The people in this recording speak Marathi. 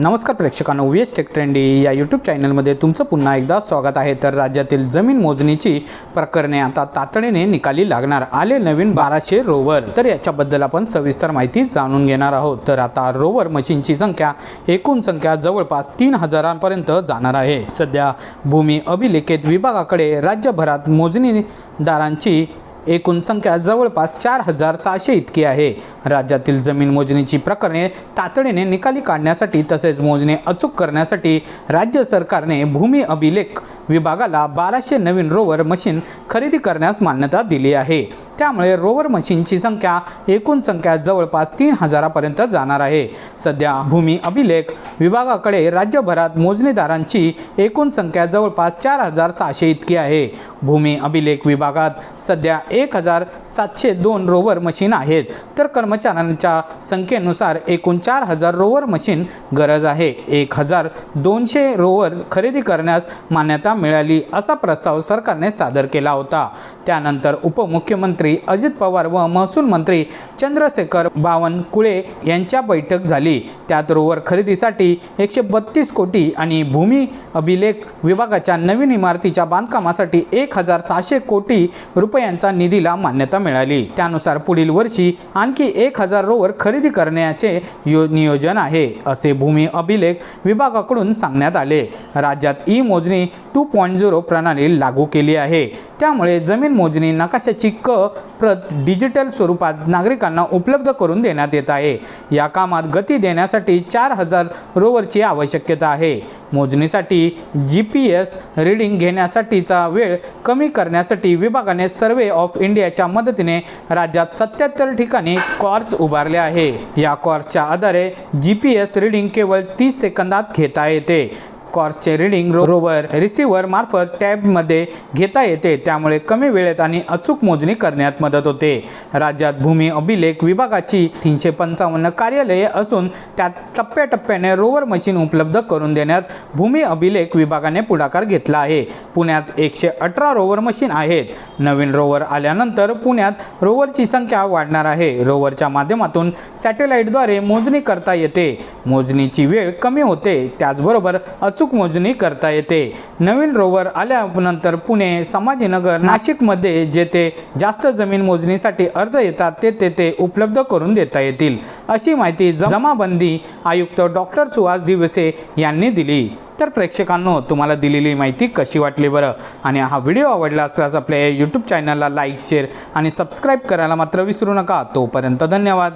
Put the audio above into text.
नमस्कार प्रेक्षकांनो व्ही एस टेक ट्रेंडी या यूट्यूब चॅनलमध्ये तुमचं पुन्हा एकदा स्वागत आहे. तर राज्यातील जमीन मोजणीची प्रकरणे आता तातडीने निकाली लागणार. आले नवीन बाराशे रोवर. तर याच्याबद्दल आपण सविस्तर माहिती जाणून घेणार आहोत. तर आता रोवर मशीनची संख्या एकूण संख्या जवळपास तीन हजारांपर्यंत जाणार आहे. सध्या भूमी अभिलेखित विभागाकडे राज्यभरात मोजणीदारांची एकूण संख्या जवळपास चार हजार सहाशे इतकी आहे. राज्यातील जमीन मोजणीची प्रकरणे तातडीने निकाली काढण्यासाठी तसेच मोजणे अचूक करण्यासाठी राज्य सरकारने भूमी अभिलेख विभागाला बाराशे नवीन रोवर मशीन खरेदी करण्यास मान्यता दिली आहे. त्यामुळे रोवर मशीनची संख्या एकूण संख्या जवळपास तीन हजारापर्यंत जाणार आहे. सध्या भूमी अभिलेख विभागाकडे राज्यभरात मोजणीदारांची एकूण संख्या जवळपास चार हजार सहाशे इतकी आहे. भूमी अभिलेख विभागात सध्या एक हजार सातशे दोन रोवर मशीन आहेत. तर कर्मचाऱ्यांच्या संख्येनुसार एकूण चार हजार रोवर मशीन गरज आहे. एक हजार दोनशे रोवर खरेदी करण्यास मान्यता मिळाली असा प्रस्ताव सरकारने सादर केला होता. त्यानंतर उपमुख्यमंत्री अजित पवार व महसूल मंत्री चंद्रशेखर बावनकुळे यांच्या बैठक झाली. त्यात रोवर खरेदीसाठी एकशे बत्तीस कोटी आणि भूमी अभिलेख विभागाच्या नवीन इमारतीच्या बांधकामासाठी एक हजार सहाशे कोटी रुपयांचा निधीला मान्यता मिळाली. त्यानुसार पुढील वर्षी आणखी एक हजार रोवर खरेदी करण्याचे यो नियोजन आहे असे भूमी अभिलेख विभागाकडून सांगण्यात आले. राज्यात ई मोजणी टू पॉईंट झिरो प्रणाली लागू केली आहे. त्यामुळे जमीन मोजणी नकाशाची क प्रत डिजिटल स्वरूपात नागरिकांना उपलब्ध करून देण्यात येत आहे. या कामात गती देण्यासाठी चार हजार रोवरची आवश्यकता आहे. मोजणीसाठी जी पी एस रीडिंग घेण्यासाठीचा वेळ कमी करण्यासाठी विभागाने सर्वे ऑफ इंडियाच्या मदतीने राज्यात सत्याहत्तर ठिकाणी कॉर्स उभारले आहे. या कॉर्सच्या आधारे जी पी एस रीडिंग केवळ तीस सेकंदात घेता येते. कॉर्सचे रीडिंग रो रोवर रिसिव्हर मार्फत टॅबमध्ये घेता येते. त्यामुळे कमी वेळेत आणि अचूक मोजणी करण्यात मदत होते. राज्यात भूमी अभिलेख विभागाची तीनशे पंचावन्न कार्यालये असून त्यात टप्प्याटप्प्याने रोवर मशीन उपलब्ध करून देण्यात भूमी अभिलेख विभागाने पुढाकार घेतला आहे. पुण्यात एकशे अठरा रोवर मशीन आहेत. नवीन रोवर आल्यानंतर पुण्यात रोवरची संख्या वाढणार आहे. रोवरच्या माध्यमातून सॅटेलाईटद्वारे मोजणी करता येते. मोजणीची वेळ कमी होते. त्याचबरोबर अचूक मोजणी करता येते. नवीन रोवर आल्यानंतर पुणे संभाजीनगर नाशिकमध्ये जेथे जास्त जमीन मोजणीसाठी अर्ज येतात ते तेथे उपलब्ध करून देता येतील अशी माहिती जमाबंदी आयुक्त डॉक्टर सुहास दिवसे यांनी दिली. तर प्रेक्षकांनो तुम्हाला दिलेली माहिती कशी वाटली बरं? आणि हा व्हिडिओ आवडला असल्यास आपल्या यूट्यूब चॅनलला लाईक शेअर आणि सबस्क्राईब करायला मात्र विसरू नका. तोपर्यंत धन्यवाद.